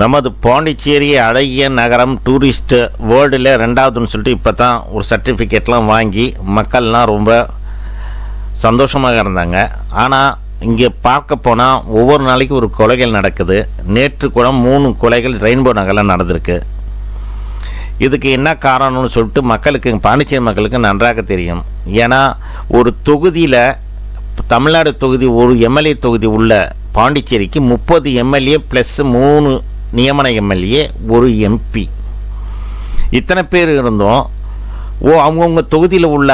நமது பாண்டிச்சேரி அழகிய நகரம் டூரிஸ்ட்டு வேர்ல்டில் ரெண்டாவதுன்னு சொல்லிட்டு இப்போ தான் ஒரு சர்டிஃபிகேட்லாம் வாங்கி மக்கள்லாம் ரொம்ப சந்தோஷமாக இருந்தாங்க. ஆனால் இங்கே பார்க்க போனால் ஒவ்வொரு நாளைக்கு ஒரு கொலைகள் நடக்குது. நேற்று கூட மூணு கொலைகள் ரெயின்போ நகரில் நடந்திருக்கு. இதுக்கு என்ன காரணம்னு சொல்லிட்டு மக்களுக்கு பாண்டிச்சேரி மக்களுக்கு நன்றாக தெரியும். ஏன்னா ஒரு தொகுதியில் தமிழ்நாடு தொகுதி ஒரு எம்எல்ஏ தொகுதி உள்ள பாண்டிச்சேரிக்கு முப்பது எம்எல்ஏ ப்ளஸ் மூணு நியமன எம்எல்ஏ ஒரு எம்பி இத்தனை பேர் இருந்தோம். ஓ அவங்கவுங்க தொகுதியில் உள்ள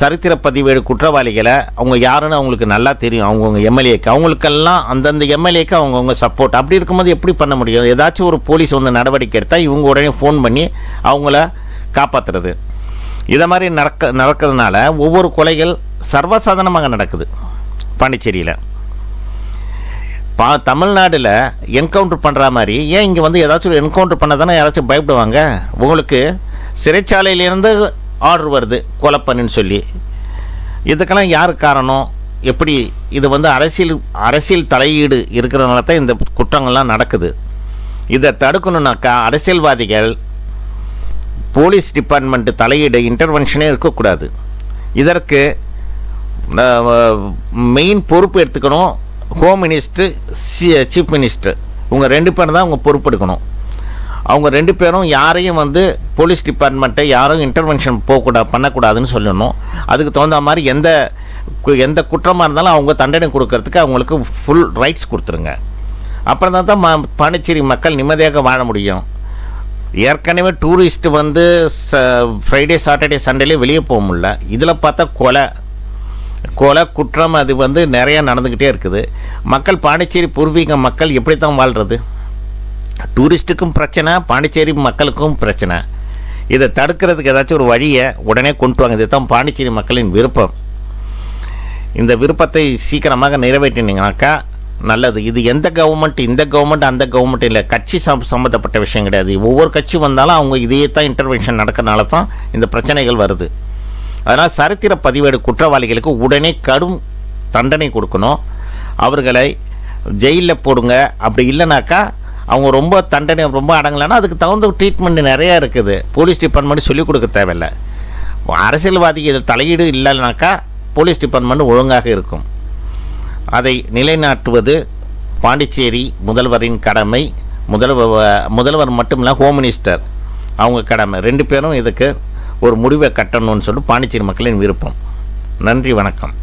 சரித்திர பதிவேடு குற்றவாளிகளை அவங்க யாருன்னு அவங்களுக்கு நல்லா தெரியும். அவங்கவுங்க எம்எல்ஏக்கு. அவங்களுக்கெல்லாம் அந்தந்த எம்எல்ஏக்கு அவங்கவுங்க சப்போர்ட் அப்படி இருக்கும்போது எப்படி பண்ண முடியும்? ஏதாச்சும் ஒரு போலீஸ் வந்து நடவடிக்கை எடுத்தால் இவங்க உடனே ஃபோன் பண்ணி அவங்கள காப்பாற்றுறது இதை மாதிரி நடக்க நடக்கிறதுனால ஒவ்வொரு கொலைகள் சர்வசாதாரணமாக நடக்குது. பாண்டிச்சேரியில். பா தமிழ்நாட்டில் என்கவுண்டர் பண்ணுற மாதிரி ஏன் இங்கே வந்து ஏதாச்சும் ஒரு என்கவுண்டர் பண்ண தானே யாராச்சும் பயப்படுவாங்க? உங்களுக்கு சிறைச்சாலையிலேருந்து ஆர்டர் வருது கொலை பண்ணுன்னு சொல்லி. இதுக்கெல்லாம் யார் காரணம்? எப்படி இது வந்து அரசியல் அரசியல் தலையீடு இருக்கிறதுனால தான் இந்த குற்றங்கள்லாம் நடக்குது. இதை தடுக்கணுன்னாக்கா அரசியல்வாதிகள் போலீஸ் டிபார்ட்மெண்ட்டு தலையீடு இன்டர்வென்ஷனே இருக்கக்கூடாது. இதற்கு மெயின் பொறுப்பு எடுத்துக்கணும். ஹோம் மினிஸ்டர் சி சீஃப் மினிஸ்டர் இவங்க ரெண்டு பேரும் தான் அவங்க பொறுப்பெடுக்கணும் அவங்க ரெண்டு பேரும் யாரையும் வந்து போலீஸ் டிபார்ட்மெண்ட்டை யாரும் இன்டர்வென்ஷன் போகக்கூடாது பண்ணக்கூடாதுன்னு சொல்லணும். அதுக்கு தகுந்த மாதிரி எந்த எந்த குற்றமாக இருந்தாலும் அவங்க தண்டனை கொடுக்கறதுக்கு அவங்களுக்கு ஃபுல் ரைட்ஸ் கொடுத்துருங்க. அப்புறம் தான் தான் ம- பாண்டிச்சேரி மக்கள் நிம்மதியாக வாழ முடியும். ஏற்கனவே டூரிஸ்ட்டு வந்து ச ஃப்ரைடே சாட்டர்டே சண்டேலேயே வெளியே போக முடியல. இதில் பார்த்தா கொலை கொலை குற்றம் அது வந்து நிறையா நடந்துக்கிட்டே இருக்குது. மக்கள் பாண்டிச்சேரி பூர்வீக மக்கள் எப்படி தான் வாழ்கிறது டூரிஸ்ட்டுக்கும் பிரச்சனை பாண்டிச்சேரி மக்களுக்கும் பிரச்சனை. இதை தடுக்கிறதுக்கு ஏதாச்சும் ஒரு வழியை உடனே கொண்டு வாங்க. இதுதான் பாண்டிச்சேரி மக்களின் விருப்பம். இந்த விருப்பத்தை சீக்கிரமாக நிறைவேற்றினீங்கனாக்கா நல்லது. இது எந்த கவர்மெண்ட் இந்த கவர்மெண்ட் அந்த கவர்மெண்ட் இல்லை. கட்சி சம் சம்மந்தப்பட்ட விஷயம் கிடையாது. ஒவ்வொரு கட்சி வந்தாலும் அவங்க இதையே தான் இன்டர்வென்ஷன் நடக்கிறனால தான் இந்த பிரச்சனைகள் வருது. அதனால் சரித்திர பதிவேடு குற்றவாளிகளுக்கு உடனே கடும் தண்டனை கொடுக்கணும். அவர்களை ஜெயிலில் போடுங்க. அப்படி இல்லைனாக்கா அவங்க ரொம்ப தண்டனை ரொம்ப அடங்கலைன்னா அதுக்கு தகுந்த ட்ரீட்மெண்ட் நிறையா இருக்குது. போலீஸ் டிபார்ட்மெண்ட் சொல்லிக் கொடுக்க தேவையில்லை. அரசியல்வாதி இதில் தலையீடு இல்லைனாக்கா போலீஸ் டிபார்ட்மெண்ட் ஒழுங்காக இருக்கும். அதை நிலைநாட்டுவது பாண்டிச்சேரி முதல்வரின் கடமை. முதல்வர் முதல்வர் மட்டும் இல்லை ஹோம் மினிஸ்டர் அவங்க கடமை. ரெண்டு பேரும் இதுக்கு ஒரு முடிவை கட்டணும்னு சொல்லிட்டு பாண்டிச்சேரி மக்களின் விருப்பம். நன்றி வணக்கம்.